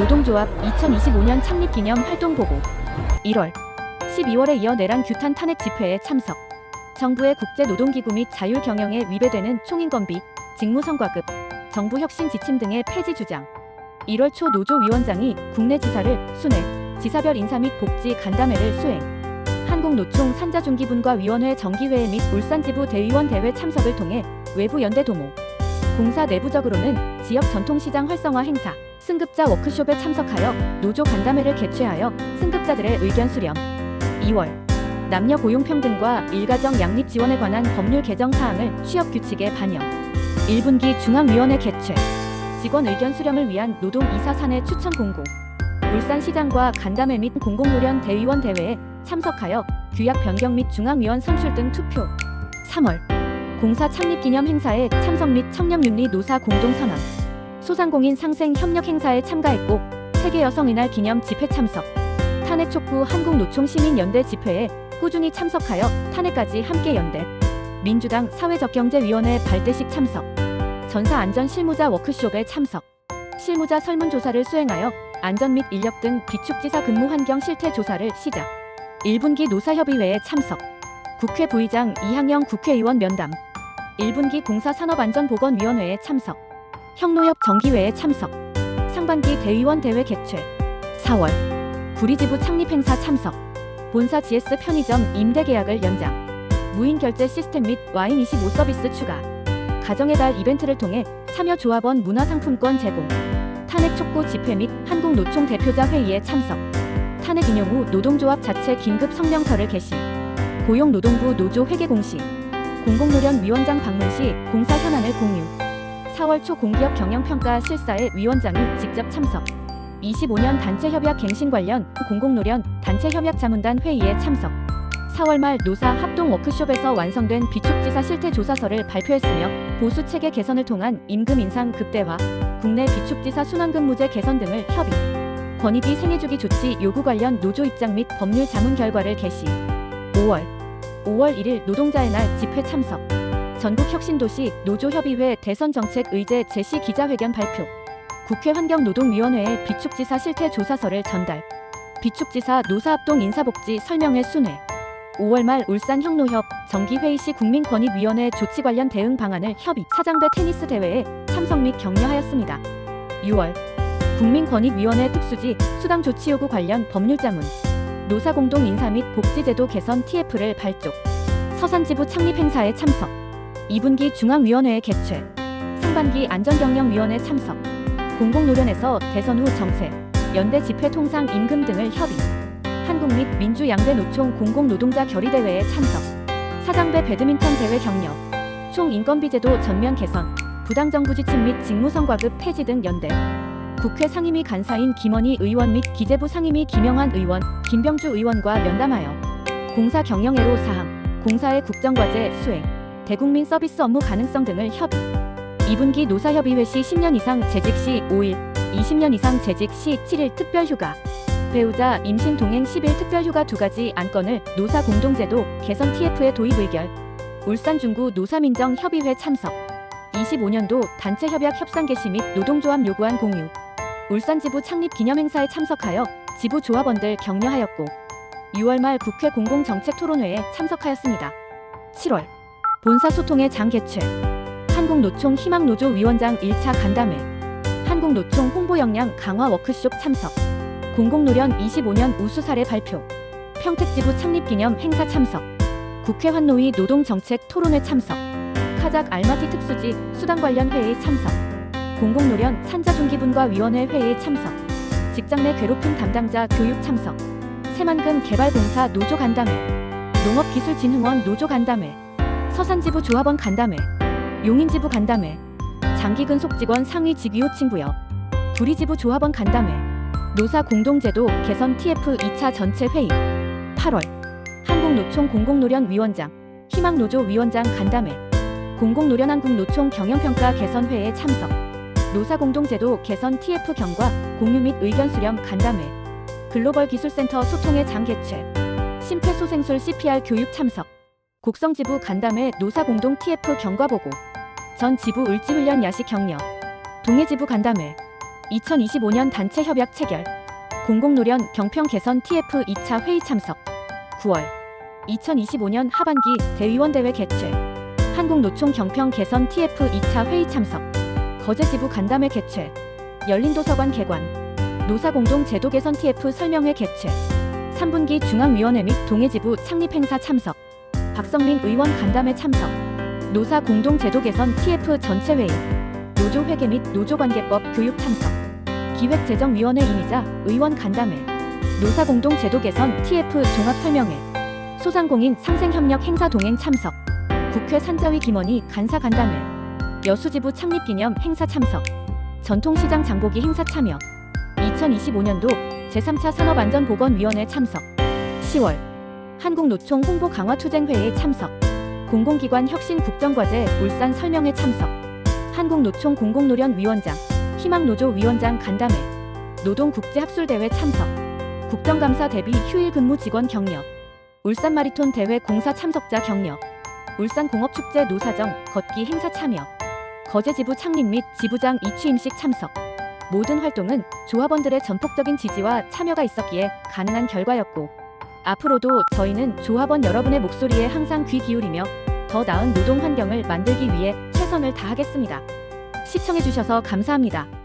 노동조합 2025년 창립 기념 활동 보고. 1월 12월에 이어 내란 규탄 탄핵 집회에 참석. 정부의 국제노동기구 및 자율경영에 위배되는 총인건비, 직무성과급, 정부 혁신 지침 등의 폐지 주장. 1월 초 노조위원장이 국내 지사를 순회, 지사별 인사 및 복지 간담회를 수행. 한국노총 산자중기분과 위원회 정기회의 및 울산지부 대의원 대회 참석을 통해 외부 연대 도모 공사 내부적으로는 지역 전통시장 활성화 행사, 승급자 워크숍에 참석하여 노조 간담회를 개최하여 승급자들의 의견 수렴. 2월 남녀 고용 평등과 일가정 양립 지원에 관한 법률 개정 사항을 취업 규칙에 반영. 1분기 중앙위원회 개최. 직원 의견 수렴을 위한 노동 이사 사내 추천 공고. 울산시장과 간담회 및 공공노련 대의원 대회에 참석하여 규약 변경 및 중앙위원 선출 등 투표. 3월 공사 창립 기념 행사에 참석 및 청렴윤리 노사 공동 선언. 소상공인 상생 협력 행사에 참가했고 세계 여성의 날 기념 집회 참석. 탄핵 촉구 한국노총 시민연대 집회에 꾸준히 참석하여 탄핵까지 함께 연대. 민주당 사회적경제위원회 발대식 참석. 전사 안전 실무자 워크숍에 참석. 실무자 설문조사를 수행하여 안전 및 인력 등 비축지사 근무 환경 실태 조사를 시작. 1분기 노사협의회에 참석. 국회 부의장 이항영 국회의원 면담. 1분기 공사산업안전보건위원회에 참석. 형노협 정기회에 참석. 상반기 대의원 대회 개최. 4월 구리지부 창립 행사 참석. 본사 GS 편의점 임대 계약을 연장. 무인 결제 시스템 및 와인 25 서비스 추가. 가정의 달 이벤트를 통해 참여 조합원 문화상품권 제공. 탄핵 촉구 집회 및 한국노총 대표자 회의에 참석. 탄핵 인용 후 노동조합 자체 긴급 성명서를 게시. 고용노동부 노조 회계 공시. 공공노련 위원장 방문 시 공사 현안을 공유. 4월 초 공기업 경영평가 실사에 위원장이 직접 참석. 25년 단체협약 갱신 관련 공공노련 단체협약 자문단 회의에 참석. 4월 말 노사 합동 워크숍에서 완성된 비축지사 실태 조사서를 발표했으며 보수 체계 개선을 통한 임금 인상 극대화, 국내 비축지사 순환근무제 개선 등을 협의. 권익위 생애주기 조치 요구 관련 노조 입장 및 법률 자문 결과를 게시. 5월 5월 1일 노동자의 날 집회 참석. 전국혁신도시 노조협의회 대선정책의제 제시 기자회견 발표. 국회 환경노동위원회에 비축지사 실태 조사서를 전달. 비축지사 노사합동 인사복지 설명회 순회. 5월 말 울산 형노협 정기회의 시 국민권익위원회 조치 관련 대응 방안을 협의 사장배 테니스 대회에 참석 및 격려하였습니다. 6월 국민권익위원회 특수지 수당 조치 요구 관련 법률자문 노사공동 인사 및 복지제도 개선 TF를 발족. 서산지부 창립 행사에 참석. 2분기 중앙위원회에 개최. 상반기 안전경영위원회 참석. 공공노련에서 대선 후 정세. 연대 집회 통상 임금 등을 협의. 한국 및 민주 양대 노총 공공노동자 결의대회에 참석. 사장배 배드민턴 대회 격려 총 인건비제도 전면 개선. 부당정부 지침 및 직무성과급 폐지 등 연대 국회 상임위 간사인 김원희 의원 및 기재부 상임위 김영환 의원, 김병주 의원과 면담하여 공사 경영애로 사항, 공사의 국정과제 수행, 대국민 서비스 업무 가능성 등을 협의. 2분기 노사협의 회 시 10년 이상 재직 시 5일, 20년 이상 재직 시 7일 특별휴가. 배우자 임신 동행 10일 특별휴가 두 가지 안건을 노사 공동제도 개선 TF의 도입 의결. 울산 중구 노사민정 협의회 참석. 25년도 단체 협약 협상 개시 및 노동조합 요구안 공유 울산지부 창립 기념행사에 참석하여 지부 조합원들 격려하였고 6월 말 국회 공공정책토론회에 참석하였습니다. 7월 본사 소통의 장 개최 한국노총 희망노조 위원장 1차 간담회 한국노총 홍보 역량 강화 워크숍 참석 공공노련 25년 우수 사례 발표 평택지부 창립 기념 행사 참석 국회 환노위 노동정책 토론회 참석 카작 알마티 특수지 수당 관련 회의 참석 공공노련 산자중기분과 위원회 회의에 참석 직장 내 괴롭힘 담당자 교육 참석 새만금 개발공사 노조 간담회 농업기술진흥원 노조 간담회 서산지부 조합원 간담회 용인지부 간담회 장기근속 직원 상위 직위호 친구여 구리지부 조합원 간담회 노사 공동제도 개선 TF 2차 전체 회의. 8월 한국노총 공공노련 위원장 희망노조 위원장 간담회 공공노련 한국노총 경영평가 개선 회의에 참석 노사공동제도 개선 TF 경과 공유 및 의견 수렴 간담회 글로벌 기술센터 소통의 장 개최 심폐소생술 CPR 교육 참석 곡성지부 간담회 노사공동 TF 경과 보고 전 지부 을지훈련 야식 격려 동해지부 간담회 2025년 단체 협약 체결. 공공노련 경평 개선 TF 2차 회의 참석. 9월 2025년 하반기 대의원 대회 개최. 한국노총 경평 개선 TF 2차 회의 참석. 거제지부 간담회 개최. 열린도서관 개관. 노사공동 제도 개선 TF 설명회 개최. 3분기 중앙위원회 및 동해지부 창립 행사 참석. 박성민 의원 간담회 참석. 노사 공동 제도 개선 TF 전체 회의. 노조 회계 및 노조관계법 교육 참석. 기획재정위원회 이미자 의원 간담회. 노사 공동 제도 개선 TF 종합 설명회. 소상공인 상생협력 행사 동행 참석. 국회 산자위 김원희 간사 간담회. 여수지부 창립 기념 행사 참석. 전통시장 장보기 행사 참여. 2025년도 제3차 산업안전보건위원회 참석. 10월 한국노총 홍보 강화 투쟁회의에 참석. 공공기관 혁신 국정과제 울산 설명회 참석. 한국노총 공공노련 위원장, 희망노조 위원장 간담회. 노동국제학술대회 참석. 국정감사 대비 휴일 근무 직원 격려. 울산 마리톤 대회 공사 참석자 격려. 울산 공업축제 노사정 걷기 행사 참여. 거제 지부 창립 및 지부장 이취임식 참석. 모든 활동은 조합원들의 전폭적인 지지와 참여가 있었기에 가능한 결과였고 앞으로도 저희는 조합원 여러분의 목소리에 항상 귀 기울이며 더 나은 노동 환경을 만들기 위해 최선을 다하겠습니다. 시청해주셔서 감사합니다.